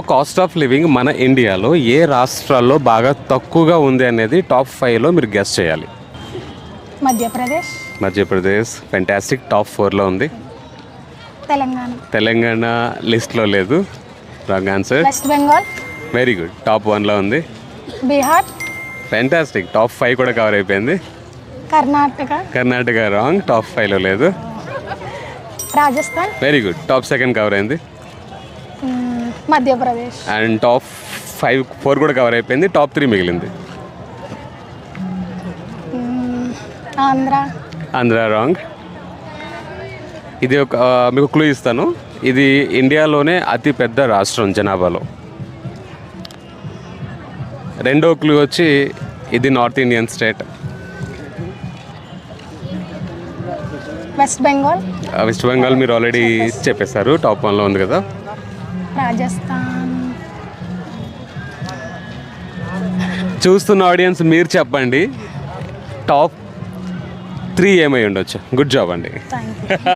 Cost of living మన ఇండియాలో ఏ రాష్ట్రాల్లో బాగా తక్కువగా ఉంది అనేది టాప్ ఫైవ్లో మీరు గెస్ట్ చేయాలి. మధ్యప్రదేశ్. మధ్యప్రదేశ్ ఫెంటాస్టిక్ టాప్ ఫోర్లో ఉంది. తెలంగాణ. తెలంగాణ లిస్ట్లో లేదు. Wrong answer west Bengal very good top వన్లో ఉంది. బీహార్ ఫెంటాస్టిక్ టాప్ ఫైవ్ కూడా కవర్ అయిపోయింది. కర్ణాటక. కర్ణాటక రాంగ్ టాప్ ఫైవ్లో లేదు. Rajasthan. Very good top second cover అయింది. Madhya Pradesh. And top five four కూడా కవర్ అయిపోయింది టాప్ త్రీ మిగిలింది. ఆంధ్ర. ఆంధ్ర రాంగ్. ఇది ఒక మీకు క్లూ ఇస్తాను. ఇది ఇండియాలోనే అతి పెద్ద రాష్ట్రం జనాభాలో. రెండో క్లూ వచ్చి ఇది north Indian state. West Bengal. West Bengal మీరు ఆల్రెడీ చెప్పేశారు టాప్ వన్లో ఉంది కదా. రాజస్థాన్. చూస్తున్న ఆడియన్స్ మీరు చెప్పండి. టాప్ త్రీ ఏమై ఉండొచ్చు? గుడ్ జాబ్ అండి.